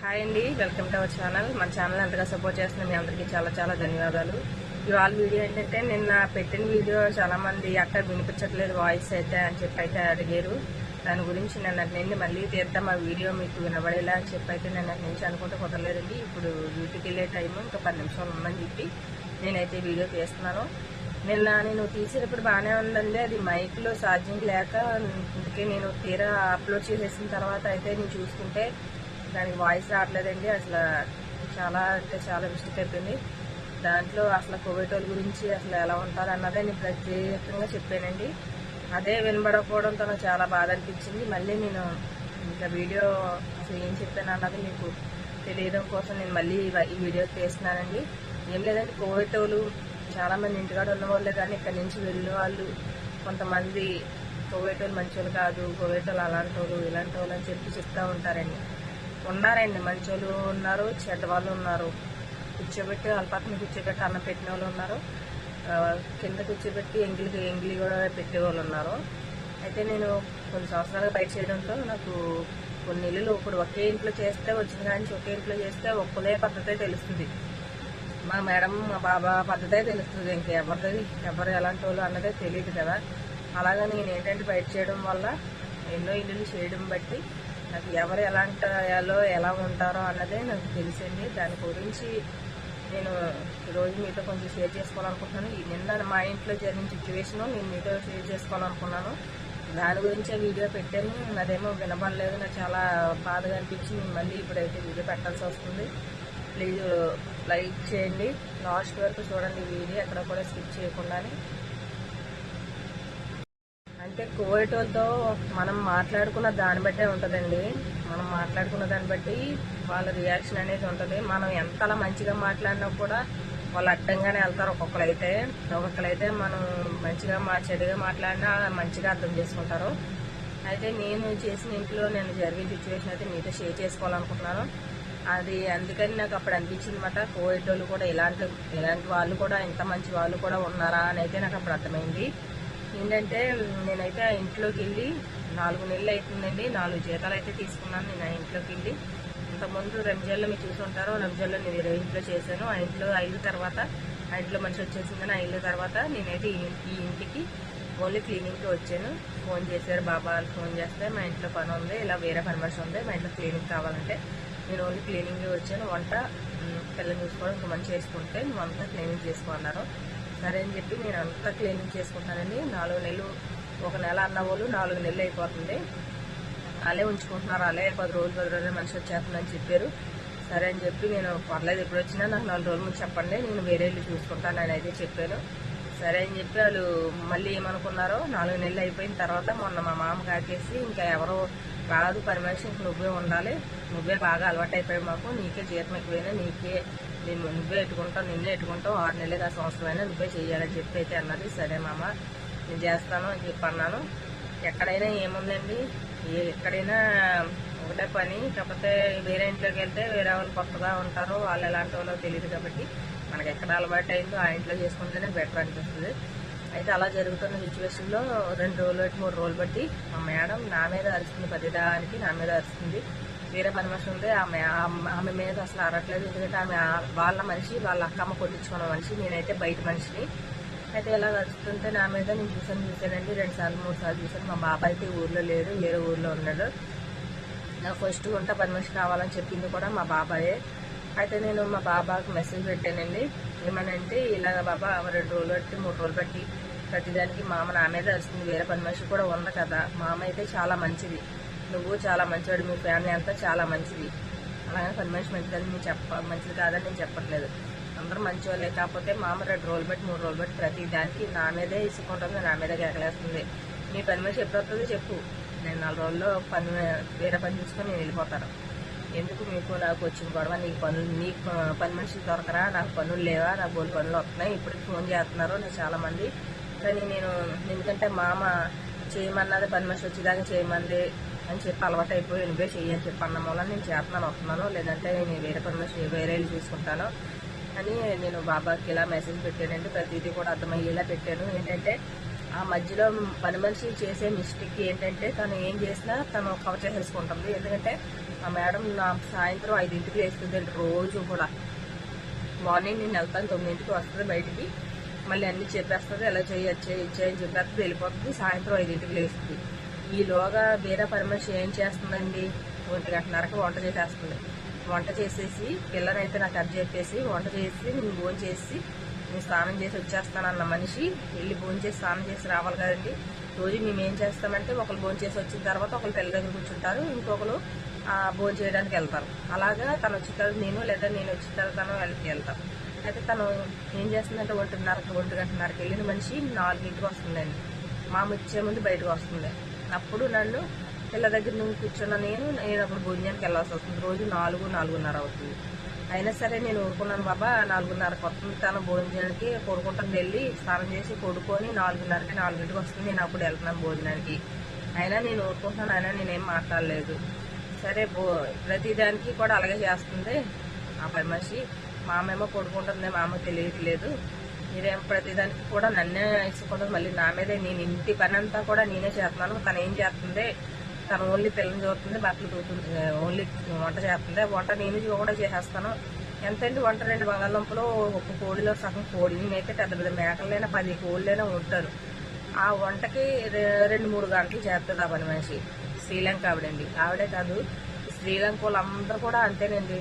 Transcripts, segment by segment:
Hi అండి welcome to our channel. మన channel ఎంతగా సపోర్ట్ చేస్తున్న మీ అందరికీ చాలా చాలా ధన్యవాదాలు. ఇవాళ వీడియో ఏంటంటే నిన్న పెట్టిన వీడియో చాలా మంది అక్కడ వినిపించట్లేదు వాయిస్ అయితే అని చెప్పి అయితే అడిగారు. దాని గురించి నిన్న మళ్ళీ తీద్దాం ఆ వీడియో మీకు వినబడేలా అని చెప్పి అయితే నేను నుంచి అనుకుంటే కుదరలేదండి. ఇప్పుడు డ్యూటీకి వెళ్ళే టైం ఇంకా పది నిమిషాలు ఉందని చెప్పి నేనైతే వీడియో తీస్తున్నాను. నిన్న నేను తీసేటప్పుడు బాగానే ఉందండి. అది మైక్లో ఛార్జింగ్ లేక అందుకే నేను తీరా అప్లోడ్ చేసేసిన తర్వాత అయితే నేను చూసుకుంటే దానికి వాయిస్ రావట్లేదండి. అసలు చాలా అంటే చాలా మిస్టేక్ అయిపోయింది. దాంట్లో అసలు కోవిడ్ వాళ్ళ గురించి అసలు ఎలా ఉంటారు అన్నదే నేను ప్రత్యేకంగా చెప్పానండి. అదే వినబడకపోవడంతో నాకు చాలా బాధ అనిపించింది. మళ్ళీ నేను ఇంకా వీడియో అసలు ఏం చెప్పాను అన్నది మీకు తెలియడం కోసం నేను మళ్ళీ ఈ వీడియో చేస్తున్నానండి ఏం లేదంటే కోవిడ్ వాళ్ళు చాలామంది ఇంటికాడ ఉన్న వాళ్ళే కానీ ఇక్కడ నుంచి వెళ్ళిన వాళ్ళు కొంతమంది కోవిడ్ వాళ్ళు మంచి వాళ్ళు కాదు కోవిడ్ వాళ్ళు అలాంటి వాళ్ళు ఇలాంటి వాళ్ళు అని చెప్పి చెప్తా ఉంటారండి. ఉన్నారండి మంచి వాళ్ళు ఉన్నారు చెడ్డ వాళ్ళు ఉన్నారు. కూర్చోబెట్టి వాళ్ళ పక్కన కూర్చోబెట్టి అన్నం పెట్టిన వాళ్ళు ఉన్నారు. కింద కూర్చోబెట్టి ఎంగిలి ఎంగిలి కూడా పెట్టే వాళ్ళు ఉన్నారు. అయితే నేను కొన్ని సంవత్సరాలుగా బయట చేయడంతో నాకు కొన్ని ఇల్లులు ఇప్పుడు ఒకే ఇంట్లో చేస్తే వచ్చిన కానీ ఒకే ఇంట్లో చేస్తే ఒక్కలే పద్ధతే తెలుస్తుంది. మా మేడం మా బాబా పద్ధతే తెలుస్తుంది ఇంక ఎవరిది ఎవరు ఎలాంటి వాళ్ళు అన్నదే తెలియదు కదా. అలాగా నేను ఏంటంటే బయట చేయడం వల్ల ఎన్నో ఇల్లులు చేయడం బట్టి నాకు ఎవరు ఎలాంటి ఎలా ఉంటారో అన్నదే నాకు తెలిసింది. దాని గురించి నేను ఈరోజు మీతో కొంచెం షేర్ చేసుకోవాలనుకుంటున్నాను. ఈ నిన్న మా ఇంట్లో జరిగిన సిచ్యువేషన్ నేను మీతో షేర్ చేసుకోవాలనుకున్నాను. దాని గురించే వీడియో పెట్టాను. అదేమో వినపడలేదు నాకు చాలా బాధగా అనిపించి నేను మళ్ళీ ఇప్పుడైతే వీడియో పెట్టాల్సి వస్తుంది. ప్లీజ్ లైక్ చేయండి. లాస్ట్ వరకు చూడండి వీడియో ఎక్కడ కూడా స్కిప్ చేయకుండానే. అంటే కోవిడ్ వాళ్ళతో మనం మాట్లాడుకున్న దాన్ని బట్టే ఉంటుందండి. మనం మాట్లాడుకున్న దాన్ని బట్టి వాళ్ళ రియాక్షన్ అనేది ఉంటుంది. మనం ఎంతలా మంచిగా మాట్లాడినా కూడా వాళ్ళు అడ్డంగానే వెళ్తారు ఒక్కొక్కరైతే ఒక్కొక్కరైతే మనం మంచిగా మా చెడుగా మాట్లాడినా మంచిగా అర్థం చేసుకుంటారు. అయితే నేను చేసిన ఇంట్లో నేను జరిగిన సిచ్యువేషన్ అయితే మీతో షేర్ చేసుకోవాలనుకుంటున్నాను. అది అందుకని నాకు అప్పుడు అనిపించింది అనమాట కోవిడ్ వాళ్ళు కూడా ఇలాంటి ఇలాంటి వాళ్ళు కూడా ఇంత మంచి వాళ్ళు కూడా ఉన్నారా అని అయితే నాకు అప్పుడు అర్థమైంది. ఏంటంటే నేనైతే ఆ ఇంట్లోకి వెళ్ళి నాలుగు నెలలు అవుతుందండి నాలుగు జీతాలు అయితే తీసుకున్నాను నేను ఆ ఇంట్లోకి వెళ్ళి ఇంతకుముందు రంజాల్లో మీరు చూసి ఉంటారు రంజాన్లో నేను ఇరవై ఇంట్లో చేశాను. ఆ ఇంట్లో ఐదు తర్వాత ఆ ఇంట్లో మనిషి వచ్చేసిందని ఆ ఇల్లు తర్వాత నేనైతే ఈ ఇంటికి ఓన్లీ క్లీనింగ్కి వచ్చాను. ఫోన్ చేశారు బాబా ఫోన్ చేస్తే మా ఇంట్లో పని ఉంది ఇలా వేరే పర్మిషన్ ఉంది మా ఇంట్లో క్లీనింగ్ కావాలంటే నేను ఓన్లీ క్లీనింగ్కి వచ్చాను. వంట పిల్లలు చూసుకోవడం ఇంకా మంచి చేసుకుంటే నువ్వు అంతా క్లీనింగ్ చేసుకోమన్నారు సరే అని చెప్పి నేను అంతా క్లీనింగ్ చేసుకుంటానండి నాలుగు నెలలు ఒక నెల అన్న వాళ్ళు నాలుగు నెలలు అయిపోతుంది. అలే ఉంచుకుంటున్నారు అలే పది రోజులు పది రోజులు మనిషి వచ్చేస్తుందని చెప్పారు. సరే అని చెప్పి నేను పర్లేదు ఎప్పుడు వచ్చినా నాకు నాలుగు రోజుల ముందు చెప్పండి నేను వేరే ఇల్లు చూసుకుంటాను అని అయితే చెప్పాను సరే అని చెప్పి వాళ్ళు మళ్ళీ ఏమనుకున్నారో నాలుగు నెలలు అయిపోయిన తర్వాత మొన్న మా మామ కాకేసి ఇంకా ఎవరో రాదు పని మనిషి నువ్వే ఉండాలి. నువ్వే బాగా అలవాటు అయిపోయావు మాకు నీకే జీతం ఎక్కువైనా నీకే నేను నువ్వే ఎట్టుకుంటావు నిన్నే ఎట్టుకుంటావు ఆరు నెలలు కాదు సంవత్సరమైనా నువ్వే చేయాలని చెప్పి అయితే అన్నది. సరే మామ నేను చేస్తాను అని చెప్పి అన్నాను. ఎక్కడైనా ఏముందండి? ఏ ఎక్కడైనా ఒకటే పని కాకపోతే వేరే ఇంట్లోకి వెళ్తే వేరే వాళ్ళు కొత్తగా ఉంటారు వాళ్ళు ఎలాంటి వాళ్ళో తెలియదు కాబట్టి మనకి ఎక్కడ అలవాటు అయిందో ఆ ఇంట్లో చేసుకుంటేనే బెటర్ అనిపిస్తుంది. అయితే అలా జరుగుతున్న సిచ్యువేషన్లో రెండు రోజులు బట్టి మూడు రోజులు బట్టి మా మేడం నా మీద అరుస్తుంది ప్రతిదానికి నా మీద అరుస్తుంది. వేరే పని మనిషి ఉంది ఆమె ఆమె- ఆమె మీద అసలు అరట్లేదు ఎందుకంటే ఆమె వాళ్ళ మనిషి వాళ్ళ అక్కమ్మ కొట్టించుకున్న మనిషి నేనైతే బయట మనిషిని. అయితే ఇలా నడుస్తుంటే నా మీద నేను చూసాను చూసానండి రెండు సార్లు మూడు సార్లు చూసాను మా బాబాయ్ అయితే ఊర్లో లేడు వేరే ఊర్లో ఉన్నాడు. నాకు ఫస్ట్ వంట పని మనిషి కావాలని చెప్పింది కూడా మా బాబాయే. అయితే నేను మా బాబాకి మెసేజ్ పెట్టానండి. ఏమనంటే ఇలాగ బాబా రెండు రోజులు బట్టి మూడు రోజులు బట్టి ప్రతిదానికి మామ నా మీద వస్తుంది వేరే పని మనిషి కూడా ఉంది కదా. మామ అయితే చాలా మంచిది. నువ్వు చాలా మంచివాడు మీ ఫ్యామిలీ అంతా చాలా మంచిది. అలాగే పని మనిషి మంచిదని నేను చెప్ప మంచిది కాదని నేను చెప్పట్లేదు. అందరూ మంచివాళ్ళే కాకపోతే మామ రెండు రోజులు బట్టి మూడు రోజులు బట్టి ప్రతి దానికి నా మీదే ఇసుకుంటుంది నా మీదే కేకలేస్తుంది మీ పని మనిషి ఎప్పుడు వస్తుందో చెప్పు. నేను నాలుగు రోజుల్లో పని వేరే పని చూసుకొని నేను వెళ్ళిపోతాను. ఎందుకు మీకు నాకు వచ్చిన గొడవ? నీకు పనులు నీకు పని మనుషులు దొరకరా? నాకు పనులు లేవా? నాకు బోల్ పనులు వస్తున్నాయి. ఇప్పుడు ఫోన్ చేస్తున్నారు నేను చాలామంది. కానీ నేను ఎందుకంటే మామ చేయమన్నది పని మనిషి వచ్చేదాకా చేయమంది. అని చెప్పి అలవాటు అయిపోయి నువ్వే చెయ్యి అని చెప్పి అన్న వల్ల నేను చేస్తున్నాను వస్తున్నాను లేదంటే నేను వేరే పని వేరే చూసుకుంటాను అని నేను బాబాకి ఇలా మెసేజ్ పెట్టానంటే ప్రతిదీ కూడా అర్థమయ్యేలా పెట్టాను. ఏంటంటే ఆ మధ్యలో పని మనిషి చేసే మిస్టేక్ ఏంటంటే తను ఏం చేసినా తను కవర్ చేసేసుకుంటుంది. ఎందుకంటే ఆ మేడం నా సాయంత్రం ఐదింటికి వేస్తుందండి రోజు కూడా. మార్నింగ్ నేను వెళ్తాను తొమ్మిదింటికి వస్తుంది బయటికి. మళ్ళీ అన్ని చెప్పేస్తుంది ఎలా చేయొచ్చు ఇచ్చేయని చెప్పేస్తుంది వెళ్ళిపోతుంది సాయంత్రం ఐదింటికి లేస్తుంది. ఈలోగా బీద పని ఏం చేస్తుందండి? ఒంటి గంటన్నరకు వంట చేసేస్తుంది. వంట చేసేసి పిల్లనైతే నాకు అది చెప్పేసి వంట చేసి నేను భోజనం చేసి నేను స్నానం చేసి వచ్చేస్తానన్న మనిషి వెళ్ళి భోజనం చేసి స్నానం చేసి రావాలి కదండి. రోజు మేము ఏం చేస్తామంటే ఒకరు భోజనం చేసి వచ్చిన తర్వాత ఒకరు పిల్ల దగ్గర కూర్చుంటారు ఇంకొకరు భోజనం చేయడానికి వెళ్తారు. అలాగా తను వచ్చిన తర్వాత నేను లేదా నేను వచ్చిన తర్వాత తను వెళ్ళకి వెళ్తాను అయితే తను ఏం చేస్తుందంటే ఒంటిన్నరకు ఒంటి గంటన్నరకు వెళ్ళిన మనిషి నాలుగింటికి వస్తుందండి. మా వచ్చే ముందు బయటకు వస్తుంది. అప్పుడు నన్ను పిల్ల దగ్గర నువ్వు కూర్చున్న నేను నేను అప్పుడు భోజనానికి వెళ్ళాల్సి వస్తుంది. రోజు నాలుగు నాలుగున్నర అవుతుంది. అయినా సరే నేను ఊరుకున్నాను బాబా నాలుగున్నర కొత్త తను భోజనానికి కొడుకుంటాను వెళ్ళి స్నానం చేసి కొడుకొని నాలుగున్నరకి నాలుగింటికి వస్తుంది. నేను అప్పుడు వెళ్తున్నాను భోజనానికి. అయినా నేను ఊరుకుంటున్నాను అయినా నేనేం మాట్లాడలేదు. సరే బో ప్రతిదానికి కూడా అలాగే చేస్తుంది. ఆ పై మనిషి మామేమో పడుకుంటుంది మా అమ్మ తెలియట్లేదు. మీరేం ప్రతిదానికి కూడా నన్నే ఇచ్చుకుంటుంది మళ్ళీ నా మీదే నేను ఇంటి పని అంతా కూడా నేనే చేస్తున్నాను. తను ఏం చేస్తుంది? తను ఓన్లీ పిల్లలు చూస్తుంది బట్టలు చూస్తుంది ఓన్లీ వంట చేస్తుంది. వంట నేను కూడా చేసేస్తాను. ఎంతండి వంట రెండు బంగాళదుంపలు ఒక కోడిలో సగం కోడి అయితే పెద్ద పెద్ద మేకలైనా పది కోళ్ళైనా ఉంటారు. ఆ వంటకి రెండు మూడు గంటలు చేస్తుంది ఆ పని మనిషి. శ్రీలంక ఆవిడండి. ఆవిడే కాదు శ్రీలంక వాళ్ళందరూ కూడా అంతేనండి.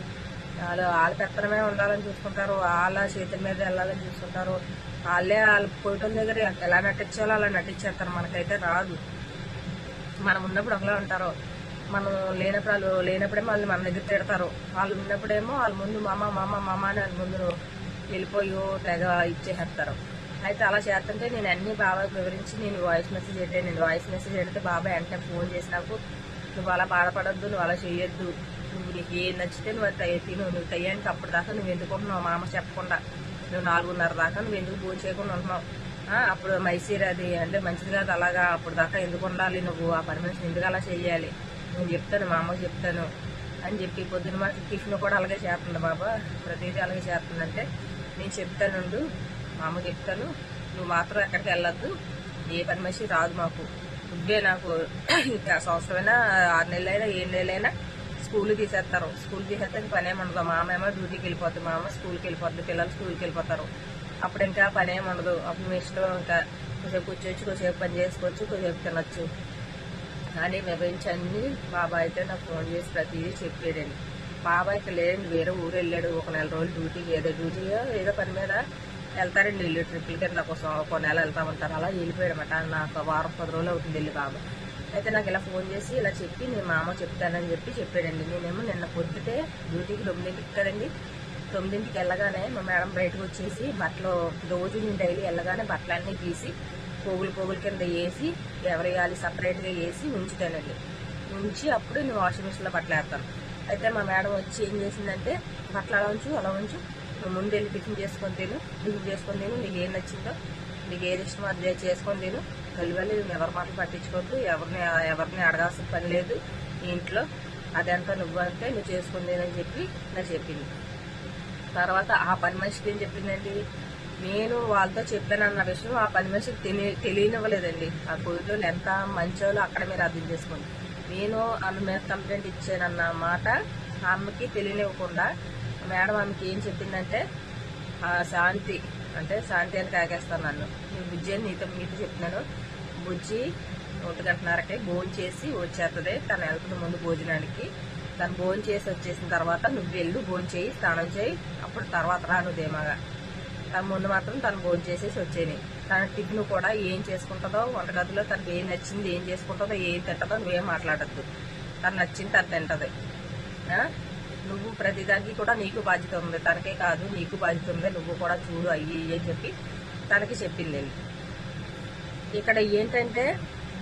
వాళ్ళు వాళ్ళ పెత్తనమే ఉండాలని చూసుకుంటారు వాళ్ళ చేతుల మీద వెళ్ళాలని చూసుకుంటారు. వాళ్ళే వాళ్ళ పోయటం దగ్గర ఎలా నటించాలో అలా నటించేస్తారు. మనకైతే రాదు. మనం ఉన్నప్పుడు ఒకలా ఉంటారు. మనం లేనప్పుడు వాళ్ళు లేనప్పుడే మళ్ళీ మన దగ్గర తిడతారు. వాళ్ళు ఉన్నప్పుడేమో వాళ్ళ ముందు మామ మామ మామ అని వాళ్ళ ముందు వెళ్ళిపోయి తెగ ఇచ్చేసేస్తారు. అయితే అలా చేస్తుంటే నేను అన్ని బాబాకి వివరించి నేను వాయిస్ మెసేజ్ పెట్టాను. నేను వాయిస్ మెసేజ్ పెడితే బాబాయ్ వెంటనే ఫోన్ చేసి నాకు నువ్వు అలా బాధపడద్దు నువ్వు అలా చేయొద్దు నువ్వు నీకు ఏం నచ్చితే నువ్వు అది తిను. నువ్వు తయ్యానికి అప్పుడు దాకా నువ్వు ఎందుకుంటున్నావు? మామ చెప్పకుండా. నువ్వు నాలుగున్నర దాకా నువ్వు ఎందుకు భోజనం చేయకుండా ఉంటున్నావు? అప్పుడు మైసీర్ అది అంటే మంచిది కాదు అలాగా. అప్పుడు దాకా ఎందుకు ఉండాలి నువ్వు? ఆ పని మనిషిని ఎందుకు అలా చేయాలి నేను చెప్తాను మా అమ్మకి చెప్తాను అని చెప్పి పొద్దున మాకు టిఫిన్ కూడా అలాగే చేస్తుంది బాబా. ప్రతిదీ అలాగే చేస్తుందంటే నేను చెప్తానుండు మా అమ్మ చెప్తాను. నువ్వు మాత్రం ఎక్కడికి వెళ్ళొద్దు. ఏ పని మనిషి రాదు మాకు. నువ్వే నాకు ఇంకా సంవత్సరమైనా ఆరు నెలలైనా ఏడు నెలలైనా స్కూల్ తీసేస్తారు. స్కూల్ తీసేస్తే ఇంక పని ఉండదు. మా అమ్మ ఏమో డ్యూటీకి వెళ్ళిపోతుంది మా అమ్మ స్కూల్కి వెళ్ళిపోతుంది పిల్లలు స్కూల్కి వెళ్ళిపోతారు. అప్పుడు ఇంకా పని ఉండదు. అప్పుడు మీ ఇష్టం ఇంకా కొద్దిసేపు కూర్చోవచ్చు కొద్దిసేపు పని చేసుకోవచ్చు కొద్దిసేపు తినొచ్చు. అని వివరించి అన్ని బాబాయ్ అయితే నాకు ఫోన్ చేసి ప్రతిదీ చెప్పాడండి బాబాయ్కి లేదండి. వేరే ఊరు వెళ్ళాడు. ఒక నెల రోజులు డ్యూటీకి ఏదో డ్యూటీ ఏదో పని మీద వెళ్తారండి వీళ్ళు. ట్రిపుల్ కింద కోసం ఒక నెల వెళ్తామంటారు అలా వెళ్ళిపోయాడమాట నాకు వారం పది రోజులు అవుతుంది వెళ్ళి బాబు. అయితే నాకు ఇలా ఫోన్ చేసి ఇలా చెప్పి నేను మా అమ్మ చెప్తానని చెప్పి చెప్పాడండి. నేనేమో నిన్న పొద్దుటే డ్యూటీకి తొమ్మిదింటికి కదండి తొమ్మిదింటికి వెళ్ళగానే మా మేడం బయటకు వచ్చేసి బట్టలు రోజు నేను డైలీ వెళ్ళగానే బట్టలన్నీ తీసి పోగులు పోగుల కింద వేసి ఎవరి వేయాలి సపరేట్గా వేసి ఉంచుతానండి. ఉంచి అప్పుడు నేను వాషింగ్ మిషన్లో బట్టలు వేస్తాను. అయితే మా మేడం వచ్చి ఏం చేసిందంటే బట్టలు అలా ఉంచు అలా ఉంచు. ముందు వెళ్ళి టిఫిన్ చేసుకొని తిను టిఫిన్ చేసుకొని తిను నీకు ఏం నచ్చిందో నీకు ఏది ఇష్టమో అది చేసుకొని తిను. కలివల్లి ఎవరి మాటలు పట్టించుకోవద్దు ఎవరిని ఎవరిని అడగాల్సిన పని లేదు. ఇంట్లో అదంతా నువ్వు అంటే నువ్వు చేసుకుంది అని చెప్పి నాకు చెప్పింది. తర్వాత ఆ పని మనిషికి ఏం చెప్పిందండి? నేను వాళ్ళతో చెప్పానన్న విషయం ఆ పని మనిషికి తెలియ తెలియనివ్వలేదండి. ఆ కోవిడ్లో ఎంత మంచోళ్ళు అక్కడ మీరు అర్థం చేసుకోండి. నేను ఆమె మీద కంప్లైంట్ ఇచ్చానన్న మాట ఆమెకి తెలియనివ్వకుండా మేడం ఆమెకి ఏం చెప్పిందంటే ఆ శాంతి. అంటే శాంతి అని తాగేస్తాను నన్ను. నేను బుజ్జి అని నీతో మీతో చెప్తున్నాను. బుజ్జి ఒంటి గంటన్నరకి భోజనం చేసి వచ్చేస్తుంది తను వెళ్తున్న ముందు భోజనానికి. తను భోజనం చేసి వచ్చేసిన తర్వాత నువ్వు వెళ్ళు భోజనం చేయి స్నానం చేయి. అప్పుడు తర్వాత రాను ధీమాగా తన ముందు మాత్రం తను భోజనం చేసేసి వచ్చేది. తన టిఫిన్ కూడా ఏం చేసుకుంటుందో వంటగదిలో తనకు ఏం నచ్చింది ఏం చేసుకుంటుందో ఏం తింటుందో నువ్వేం మాట్లాడద్దు. తను నచ్చింది తను తింటది. నువ్వు ప్రతిదానికి కూడా నీకు బాధ్యత ఉంది. తనకే కాదు నీకు బాధ్యత ఉంది. నువ్వు కూడా చూడు అయ్యి అని చెప్పి తనకి చెప్పింది ఇక్కడ ఏంటంటే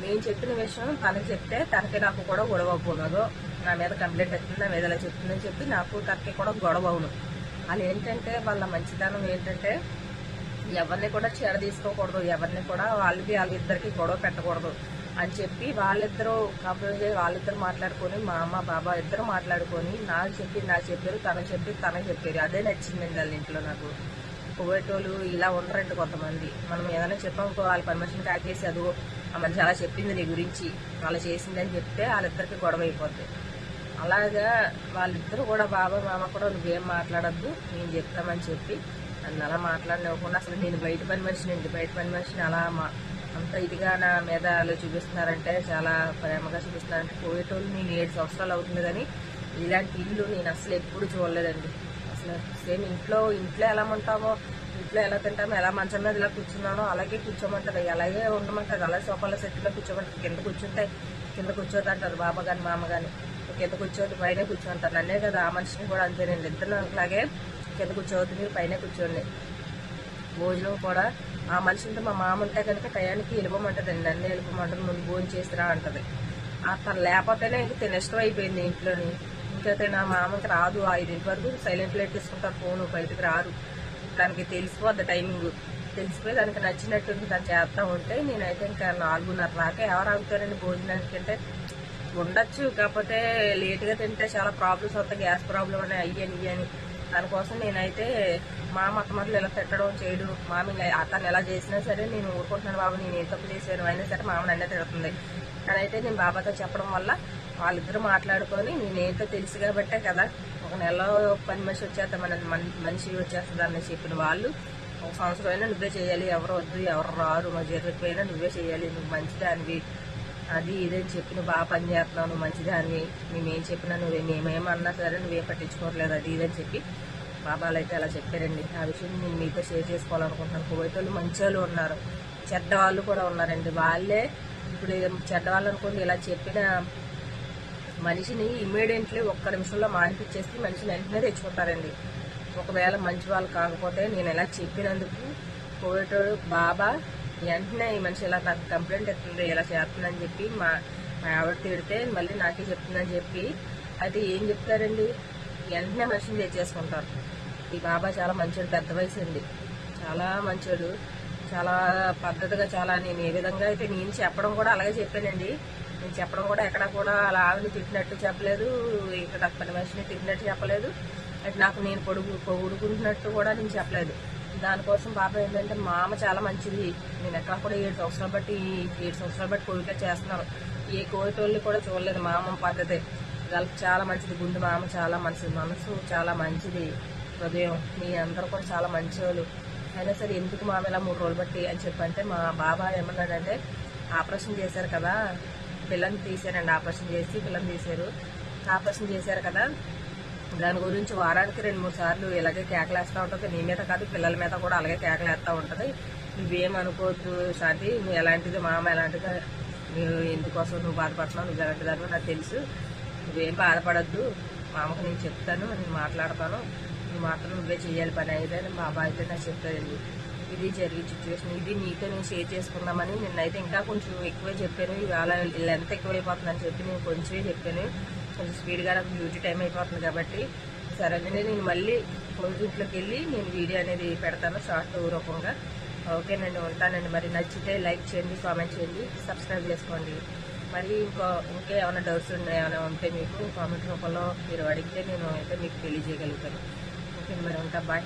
నేను చెప్పిన విషయం తనకి చెప్తే తనకి నాకు కూడా గొడవ పోనదు నా మీద కంప్లైంట్ వచ్చింది నా మీద ఇలా చెప్తుందని చెప్పి నాకు తనకి కూడా గొడవ అవును. వాళ్ళు ఏంటంటే వాళ్ళ మంచితనం ఏంటంటే ఎవరిని కూడా చెడ తీసుకోకూడదు. ఎవరిని కూడా వాళ్ళకి వాళ్ళిద్దరికి గొడవ పెట్టకూడదు. అని చెప్పి వాళ్ళిద్దరూ కాకపోతే వాళ్ళిద్దరు మాట్లాడుకొని మా అమ్మ బాబా ఇద్దరు మాట్లాడుకొని నాకు చెప్పి నాకు చెప్పారు తనకు చెప్పి తనకు చెప్పారు. అదే నచ్చిందండి వాళ్ళ ఇంట్లో నాకు. పోయేటోళ్ళు ఇలా ఉండరండి కొంతమంది. మనం ఏదైనా చెప్పామనుకో వాళ్ళ పర్మిషన్ కాకేసి అదో ఆ మనిషి అలా చెప్పింది నీ గురించి అలా చేసిందని చెప్తే వాళ్ళిద్దరికి గొడవ అయిపోద్ది అలాగా వాళ్ళిద్దరు కూడా బాబా మామ కూడా నువ్వేం మాట్లాడద్దు నేను చెప్తామని చెప్పి నన్ను అలా మాట్లాడనివ్వకుండా అసలు నేను బయట పని మనిషిని అండి. బయట పని మనిషిని అలా మా అంత ఇదిగా నా మీద వాళ్ళు చూపిస్తున్నారంటే చాలా ప్రేమగా చూపిస్తున్నారంటే పోయేటోళ్ళు నేను ఏడు సంవత్సరాలు అవుతుంది కానీ ఇలాంటి ఇల్లు నేను అసలు ఎప్పుడు చూడలేదండి. అసలు సేమ్ ఇంట్లో ఇంట్లో ఎలా ఉంటామో ఇంట్లో ఎలా తింటామో ఎలా మంచం మీద ఇలా కూర్చున్నానో అలాగే కూర్చోమంటారు అలాగే ఉండమంటారు అలాగే సోఫాలో సెట్లో కూర్చోమంటారు కింద కూర్చుంటే కింద కూర్చోదు అంటారు బాబా కానీ మామ కానీ కింద కూర్చోవద్దు పైన కూర్చోంటారు నన్నే కదా ఆ మనిషిని కూడా అంతేనండి. ఇద్దరు అలాగే కింద కూర్చోవద్దు మీరు పైన కూర్చోండి. భోజనం కూడా ఆ మనిషితో మా మామ ఉంటే కనుక టయానికి వెళ్ళిపోమంటదండి నన్ను వెళ్ళిపోమంటది ముందు భోజనం చేసిరా అంటది. ఆ తను లేకపోతేనే ఇంక తినష్టం అయిపోయింది ఇంట్లోని. ఇంకైతే నా మామకి రాదు ఐదింటి వరకు సైలెంట్లో పెట్టేసుకుంటారు ఫోన్ బయటకు రారు దానికి తెలిసిపోద్ది టైమింగ్. తెలిసిపోయి దానికి నచ్చినట్టు దాన్ని చేస్తా ఉంటే నేనైతే ఇంకా నాలుగున్నర రాక ఎవరు ఆగుతారండి భోజనానికి అంటే ఉండొచ్చు. కాకపోతే లేట్గా తింటే చాలా ప్రాబ్లమ్స్ వస్తాయి గ్యాస్ ప్రాబ్లం అని అయ్యని ఇయ్యని. దానికోసం నేనైతే మా మొట్టమొదలు ఇలా పెట్టడం చేయడం మామి అతను ఎలా చేసినా సరే నేను ఊరుకుంటున్నాను బాబు నేను ఏ తప్పు చేశాను అయినా సరే మామ నన్నే తిడుతుంది. కానీ అయితే నేను బాబాతో చెప్పడం వల్ల వాళ్ళిద్దరూ మాట్లాడుకొని నేనేంటో తెలుసు కాబట్టే కదా ఒక నెలలో పని మనిషి వచ్చేస్తా మన- మనిషి వచ్చేస్తుందని చెప్పిన వాళ్ళు ఒక సంవత్సరం అయినా నువ్వే చేయాలి ఎవరు వద్దు ఎవరు రారు మా జరిగిపోయినా నువ్వే చేయాలి నువ్వు మంచిదానివి. అది ఇదని చెప్పి నువ్వు బాగా పని చేస్తున్నావు నువ్వు మంచిదానివి మేమేం చెప్పినా నువ్వు మేమేమన్నా సరే నువ్వేం పట్టించుకోవట్లేదు అది ఇదని చెప్పి బాబాలు అయితే అలా చెప్పారండి. ఆ విషయం నేను మీతో షేర్ చేసుకోవాలనుకుంటున్నాను. కువైట్ వాళ్ళు మంచి వాళ్ళు ఉన్నారు. చెడ్డవాళ్ళు కూడా ఉన్నారండి. వాళ్ళే ఇప్పుడు చెడ్డవాళ్ళు అనుకోండి ఇలా చెప్పిన మనిషిని ఇమ్మీడియట్లీ ఒక్క నిమిషంలో మానిపించేసి మనిషిని వెంటనే తెచ్చుకుంటారండి. ఒకవేళ మంచి వాళ్ళు కాకపోతే నేను ఇలా చెప్పినందుకు పోయేటోడు బాబా వెంటనే ఈ మనిషి ఇలా నాకు కంప్లైంట్ ఎత్తుంది ఇలా చేస్తుందని చెప్పి మా మా ఆవిడ తిడితే మళ్ళీ నాకే చెప్తుందని చెప్పి అయితే ఏం చెప్తారండి? వెంటనే మనిషిని తెచ్చేసుకుంటారు ఈ బాబా చాలా మంచోడు పెద్ద వయసు అండి. చాలా మంచోడు. చాలా పద్ధతిగా చాలా నేను ఏ విధంగా అయితే నేను చెప్పడం కూడా అలాగే చెప్పానండి. నేను చెప్పడం కూడా ఎక్కడ కూడా అలా ఆవిని తిట్టినట్టు చెప్పలేదు ఇక్కడ పని మనిషిని తిట్టినట్టు చెప్పలేదు. అటు నాకు నేను పొడుగు పొగుడుకుంటున్నట్టు కూడా నేను చెప్పలేదు. దానికోసం బాబా ఏంటంటే మా అమ్మ చాలా మంచిది. నేను ఎక్కడ కూడా ఏడు సంవత్సరాలు బట్టి ఏడు సంవత్సరాలు బట్టి కోవిక చేస్తున్నాను. ఏ కోవిటోళ్ళని కూడా చూడలేదు మా అమ్మ పద్ధతి. వాళ్ళకి చాలా మంచిది. గుండె మా అమ్మ చాలా మంచిది. మనసు చాలా మంచిది. హృదయం మీ అందరూ కూడా చాలా మంచివాళ్ళు. అయినా సరే ఎందుకు మా ఇలా మూడు రోజులు బట్టి అని చెప్పంటే మా బాబా ఏమన్నాడంటే ఆపరేషన్ చేశారు కదా. పిల్లని తీశారండి. ఆపరేషన్ చేసి పిల్లని తీశారు. ఆపరేషన్ చేశారు కదా. దాని గురించి వారానికి రెండు మూడు సార్లు ఇలాగే కేకలేస్తూ ఉంటుంది. నీ మీద కాదు పిల్లల మీద కూడా అలాగే కేకలేస్తూ ఉంటుంది. నువ్వేమనుకోవద్దు అనుకోవద్దు నువ్వు ఎలాంటిది మామ ఎలాంటిది నువ్వు ఎందుకోసం నువ్వు బాధపడుతున్నావు నువ్వు ఎలాంటి దాన్ని నాకు తెలుసు. నువ్వేం బాధపడద్దు. మామకు నేను చెప్తాను నేను మాట్లాడతాను. నువ్వు మాత్రం నువ్వే చేయాలి పని అయితే అని మా బాబా అయితే నాకు చెప్తాను ఇది జరిగే సిచ్యువేషన్ ఇది నీతో నేను షేర్ చేసుకుందామని నిన్నైతే ఇంకా కొంచెం ఎక్కువే చెప్పాను. ఇవాళ లెంత్ ఎక్కువైపోతుందని చెప్పి నేను కొంచెమే చెప్పాను. కొంచెం స్పీడ్గా నాకు డ్యూటీ టైం అయిపోతుంది కాబట్టి సరేనండి నేను మళ్ళీ ఇంట్లోకి వెళ్ళి నేను వీడియో అనేది పెడతాను షార్ట్ రూపంగా. ఓకేనండి ఉంటానండి. మరి నచ్చితే లైక్ చేయండి కామెంట్ చేయండి సబ్స్క్రైబ్ చేసుకోండి. మరి ఇంకో ఇంకా ఏమైనా డౌట్స్ ఉన్నాయి ఏమైనా ఉంటే మీకు కామెంట్ రూపంలో మీరు అడిగితే నేను అయితే మీకు తెలియజేయగలుగుతాను. ఓకే మరి ఉంటా బాయ్